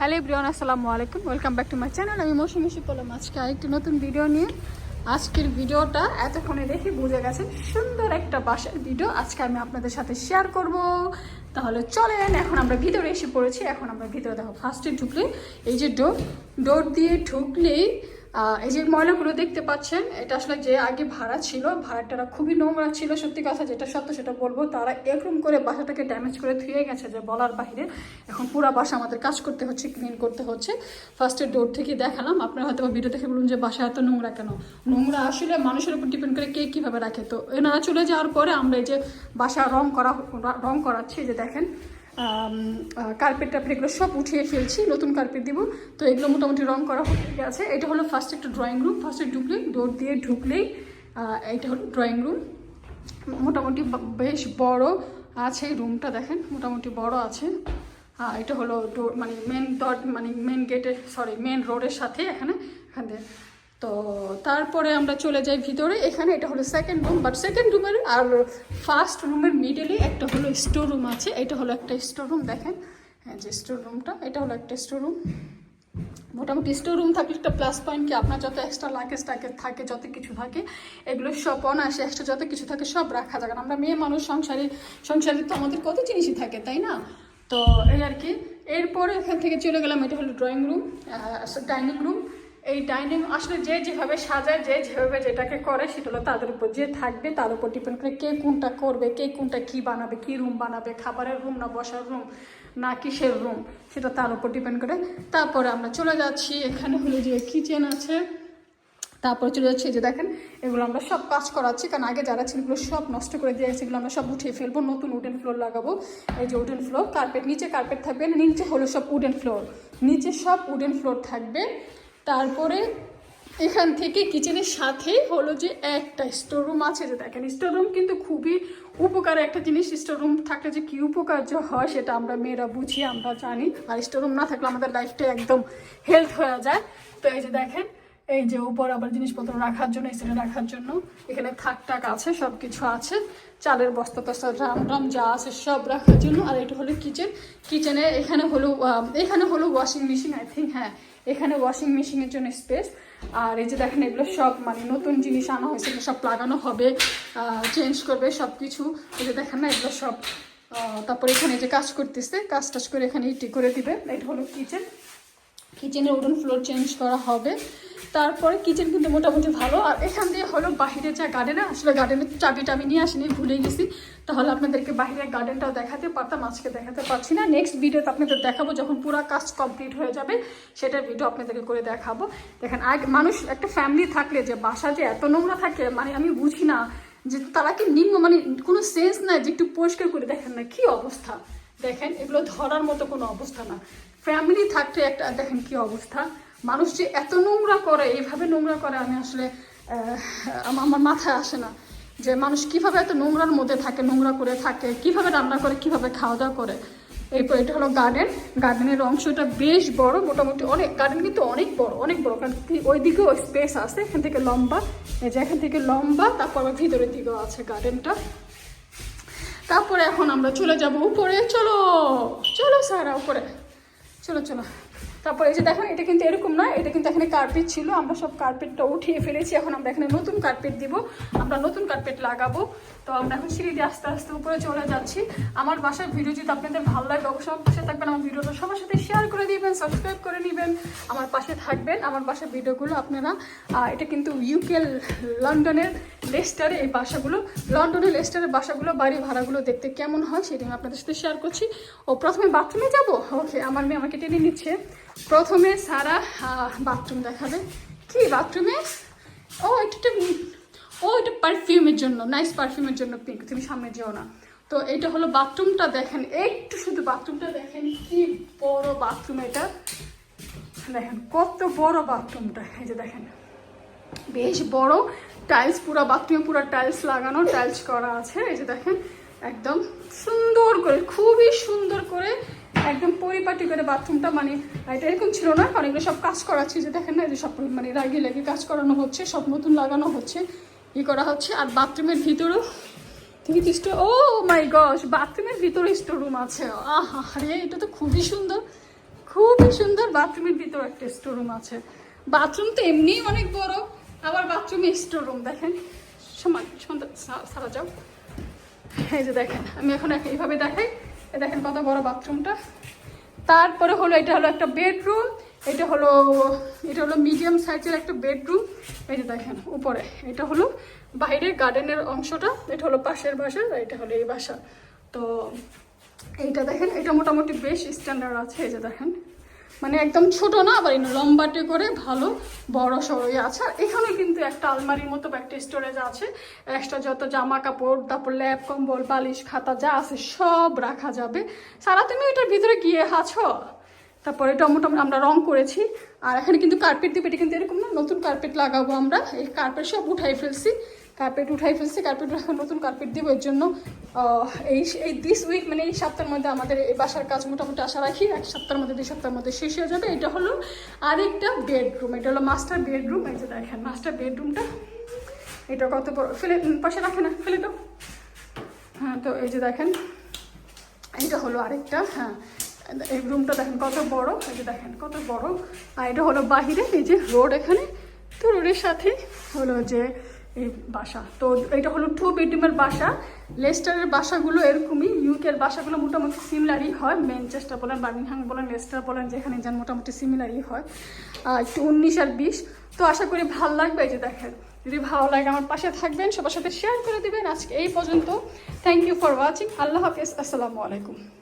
Hello Brian আসসালামু আলাইকুম। Welcome back to my channel আমি মৌসুমি শিপলাম আজকে আরেকটি নতুন ভিডিও নিয়ে আজকের ভিডিওটা এতক্ষণে দেখে বুঝে গেছে সুন্দর একটা বাসার ভিডিও আজকে আমি আপনাদের সাথে শেয়ার করব। তাহলে চলেন, এখন আমরা ভিতরে এসে পড়েছি। এখন আমরা ভিতরে দেখো ফার্স্টে ঢুকলে এই যে ডোর ডোর দিয়ে ঢুকলেই এই যে ময়লাগুলো দেখতে পাচ্ছেন, এটা আসলে যে আগে ভাড়া ছিল ভাড়াটারা খুবই নোংরা ছিল, সত্যি কথা যেটা সত্য সেটা বলব, তারা একরম করে বাসাটাকে ড্যামেজ করে ধুয়ে গেছে যে বলার বাইরে এখন পুরা বাসা আমাদের কাজ করতে হচ্ছে ক্লিন করতে হচ্ছে। ফার্স্টে ডোর থেকে দেখালাম, আপনারা হয়তো ভিডিও দেখে বলুন যে বাসা এত নোংরা কেন? নোংরা আসলে মানুষের উপর ডিপেন্ড করে কে কীভাবে রাখে। তো এনারা চলে যাওয়ার পরে আমরা এই যে বাসা রং করা, রং করাচ্ছি যে দেখেন কার্পেট টার্পেট এগুলো সব উঠিয়ে ফেলছি, নতুন কার্পেট দিব। তো এগুলো মোটামুটি রং করা হয়ে গেছে। এটা হলো ফার্স্ট একটা ড্রয়িং রুম ফার্স্টে ঢুকলেই ডোর দিয়ে ঢুকলেই এইটা হলো ড্রয়িং রুম মোটামুটি বেশ বড় আছে রুমটা দেখেন। মোটামুটি বড় আছে। এটা হলো ডোর মানে মেন দর মানে মেন গেটের সরি মেন রোডের সাথে এখানে, এখান তো তারপরে আমরা চলে যাই ভিতরে। এখানে এটা হলো সেকেন্ড রুম বাট সেকেন্ড রুমের আর ফার্স্ট রুমের মিডলে একটা হলো স্টোর রুম আছে। এটা হলো একটা স্টোর রুম দেখেন। হ্যাঁ যে স্টোর রুমটা এটা হলো একটা স্টোর রুম মোটামুটি স্টোর রুম থাকলে একটা প্লাস পয়েন্ট কি? আপনার যত এক্সট্রা লাগেজ টাকে থাকে, যত কিছু থাকে, এগুলো সব অনায়াসে এক্সট্রা যত কিছু থাকে, সব রাখা কারণ আমরা মেয়ে মানুষ, সংসারে সংসারে তো আমাদের কত জিনিসই থাকে, তাই না? তো এই আর কি। এরপরে এখান থেকে চলে গেলাম, এটা হলো ড্রয়িং রুম ডাইনিং রুম এই ডাইনিং আসলে যে যেভাবে সাজায়, যে যেভাবে যেটাকে করে, সেটা হলো তাদের উপর যে থাকবে, তার উপর ডিপেন্ড করে কে কোনটা করবে, কে কোনটা কি বানাবে, কি রুম বানাবে, খাবারের রুম না বসার রুম না কিসের রুম সেটা তার উপর ডিপেন্ড করে। তারপরে আমরা চলে যাচ্ছি, এখানে হলো যে কিচেন আছে। তারপরে চলে যাচ্ছি যে দেখেন, এগুলো আমরা সব কাজ করাচ্ছি, কারণ আগে যারা ছিল সব নষ্ট করে দিয়ে গেছে এগুলো আমরা সব উঠিয়ে ফেলব, নতুন উডেন ফ্লোর লাগাবো। এই যে উডেন ফ্লোর কার্পেট নিচে কার্পেট থাকবে, নিচে হলো সব উডেন ফ্লোর নিচে সব উডেন ফ্লোর থাকবে। তারপরে এখান থেকে কিচেনের সাথেই হলো যে একটা স্টোর রুম আছে যে দেখেন স্টোর রুম কিন্তু খুবই উপকার একটা জিনিস। স্টোর রুম থাকলে যে কী উপকার যে হয় সেটা আমরা মেয়েরা বুঝি, আমরা জানি। আর স্টোর রুম না থাকলে আমাদের লাইফটা একদম হেলথ হয়ে যায়। তো এই যে দেখেন এই যে উপর আবার জিনিসপত্র রাখার জন্য এসে রাখার জন্য, এখানে থাক টাক আছে সব কিছু আছে। চালের বস্তা টস্তা, ড্রাম ড্রাম যা আছে সব রাখার জন্য। আর এটা হলো কিচেন কিচেনে এখানে হলো এখানে হলো ওয়াশিং মেশিন আই থিঙ্ক হ্যাঁ। এখানে ওয়াশিং মেশিনের জন্য স্পেস আর এই যে দেখেন, এগুলো সব মানে নতুন জিনিস আনা হয়েছে সব লাগানো হবে চেঞ্জ করবে সব কিছু এই যে দেখেন না, এগুলো সব তারপরে এখানে যে কাজ করতেছে, কাজ টাজ করে এখানে ইটি করে দিবে। এটা হলো কিচেন কিচেনের উডন ফ্লোর চেঞ্জ করা হবে। তারপরে কিচেন কিন্তু মোটামুটি ভালো। আর এখান দিয়ে হলো বাহিরে যা গার্ডেনে আসলে গার্ডেনের চাবিটা আমি নিয়ে আসিনি ভুলে গেছি। তাহলে আপনাদেরকে বাহিরের গার্ডেনটাও দেখাতে পারতাম, আজকে দেখাতে পারছি না। নেক্সট ভিডিওতে আপনাদের দেখাবো যখন পুরো কাজ কমপ্লিট হয়ে যাবে, সেটার ভিডিও আপনাদেরকে করে দেখাবো। দেখেন, আগে, মানুষ একটা ফ্যামিলি থাকলে যে বাসা যে এত নোংরা থাকে মানে আমি বুঝি না যে তারা কি নিম্ন মানে কোনো সেন্স নাই যে একটু পরিষ্কার করে দেখেন না, কি অবস্থা। দেখেন, এগুলো ধরার মতো কোনো অবস্থা না। ফ্যামিলি থাকতে একটা, দেখেন কি অবস্থা। মানুষ যে এত নোংরা করে, এইভাবে নোংরা করে, আমি আসলে আমার মাথায় আসে না। যে মানুষ কীভাবে এত নোংরার মধ্যে থাকে, নোংরা করে থাকে, কীভাবে রান্না করে, কীভাবে খাওয়া দাওয়া করে এরপর এটা হলো গার্ডেন গার্ডেনের অংশটা বেশ বড়, মোটামুটি অনেক গার্ডেন কিন্তু অনেক বড় অনেক বড়। কারণ ওই দিকেও স্পেস আছে, এখান থেকে লম্বা। এই যে এখান থেকে লম্বা, তারপর ভিতরের দিকেও আছে গার্ডেনটা তারপরে এখন আমরা চলে যাব উপরে। চলো চলো সারা উপরে। চলো চলো। তারপরে এই যে দেখেন, এটা কিন্তু এরকম নয় এটা কিন্তু এখানে কার্পেট ছিল। আমরা সব কার্পেটটা উঠিয়ে ফেলেছি। এখন আমরা এখানে নতুন কার্পেট দিব। আমরা নতুন কার্পেট লাগাবো। তো আমরা এখন সিঁড়ি দিয়ে আস্তে আস্তে উপরে চলে যাচ্ছি। আমার বাসার ভিডিও যদি আপনাদের ভালো লাগে, অবশ্যই পাশে থাকবেন, আমার ভিডিওটা সবার সাথে শেয়ার করে দিবেন সাবস্ক্রাইব করে নেবেন, আমার পাশে থাকবেন। আমার বাসার ভিডিওগুলো আপনারা এটা কিন্তু ইউকে লন্ডনের লেস্টারে এই বাসাগুলো, লন্ডনের লেস্টারের বাসাগুলো, বাড়ি ভাড়াগুলো দেখতে কেমন হয় সেটা আমি আপনাদের সাথে শেয়ার করছি। ও, প্রথমে বাথরুমে যাব? ওকে আমার মেয়ে আমাকে টেনে নিচ্ছে। প্রথমে সারা বাথরুম দেখাবে। কি বাথরুমে ও, একটা ও এটা পারফিউমের জন্য নাইস পারফিউমের জন্য পিঙ্ক তুমি সামনে যেও না। তো এটা হলো বাথরুমটা দেখেন, একটু শুধু বাথরুমটা দেখেন, কি বড় বাথরুম এটা। দেখেন, কত বড় বাথরুমটা এই যে দেখেন। বেশ বড় টাইলস পুরো বাথরুমে পুরো টাইলস লাগানো টাইলস করা আছে, এই যে দেখেন, একদম সুন্দর করে, খুবই সুন্দর করে একদম পরিপাটি করে বাথরুমটা মানে এটা এরকম ছিল না, কারণ এগুলো সব কাজ করাচ্ছি যে দেখেন না যে সব মানে লাগিয়ে লাগিয়ে কাজ করানো হচ্ছে, সব নতুন লাগানো হচ্ছে। ই করা হচ্ছে, আর বাথরুমের ভিতরেও স্টোর ও মাই গস বাথরুমের ভিতরে স্টোর রুম আছে। আহা রে এটা তো খুবই সুন্দর খুবই সুন্দর বাথরুমের ভিতর একটা স্টোরুম আছে। বাথরুম তো এমনিই অনেক বড়, আবার বাথরুমে স্টোরুম দেখেন। সমান সুন্দর সারা যাও। এই যে দেখেন, আমি এখন এইভাবে দেখাই। দেখেন কত বড় বাথরুমটা। তারপরে হলো, এটা হলো একটা বেডরুম এটা হলো এটা হলো মিডিয়াম সাইজের একটা বেডরুম এই যে দেখেন, উপরে। এটা হলো বাইরে গার্ডেনের অংশটা, এটা হলো পাশের বাসা আর এটা হলো এই বাসা। তো এইটা দেখেন, এটা মোটামুটি বেশ স্ট্যান্ডার্ড আছে, এই যে দেখেন। মানে একদম ছোট না, আবার লম্বাটে করে ভালো, বড় সড়ই আছে। আর এখানে কিন্তু একটা আলমারির মতো একটা স্টোরেজ আছে। এক্সট্রা যত জামা কাপড় তারপর ল্যাপ কম্বল, বালিশ, খাতা যা আছে সব রাখা যাবে। সারা তুমি এটার ভিতরে গিয়ে আছো? তারপরে এটা মোটামুটি আমরা রং করেছি। আর এখানে কিন্তু কার্পেট দিবে এটা কিন্তু এরকম না, নতুন কার্পেট লাগাবো আমরা। এই কার্পেট সব উঠাই ফেলছি। কার্পেট উঠাই ফেলছি কার্পেট নতুন কার্পেট দিব এর জন্য। এই এই দিস উইক মানে এই সপ্তাহের মধ্যে আমাদের এই বাসার কাজ মোটামুটি আশা রাখি, এক সপ্তাহের মধ্যে, দুই সপ্তাহের মধ্যে শেষ হয়ে যাবে। এটা হলো আরেকটা বেডরুম এটা হলো মাস্টার বেডরুম এই যে দেখেন মাস্টার বেডরুমটা এটা কত বড়? ফেলে পাশে রাখে না, ফেলে দাও। হ্যাঁ তো এই যে দেখেন এইটা হলো আরেকটা হ্যাঁ। এই রুমটা দেখেন, কত বড়, এই যে দেখেন, কত বড়। আর এটা হলো বাহিরে, এই যে রোড এখানে তো রোডের সাথে হলো যে এই বাসা। তো এটা হলো টু বেডরুমের বাসা। লেস্টারের বাসাগুলো এরকমই ইউকের বাসাগুলো মোটামুটি সিমিলারই হয়। ম্যানচেস্টার বলেন বার্মিংহাম বলেন লেস্টার বলেন, যেখানে যান মোটামুটি সিমিলারই হয়। আর একটু উনিশ আর বিশ। তো আশা করি ভালো লাগবে এই যে দেখেন। যদি ভালো লাগে আমার পাশে থাকবেন, সবার সাথে শেয়ার করে দিবেন। আজকে এই পর্যন্ত। থ্যাংক ইউ ফর ওয়াচিং আল্লাহ হাফিজ। আসসালামু আলাইকুম।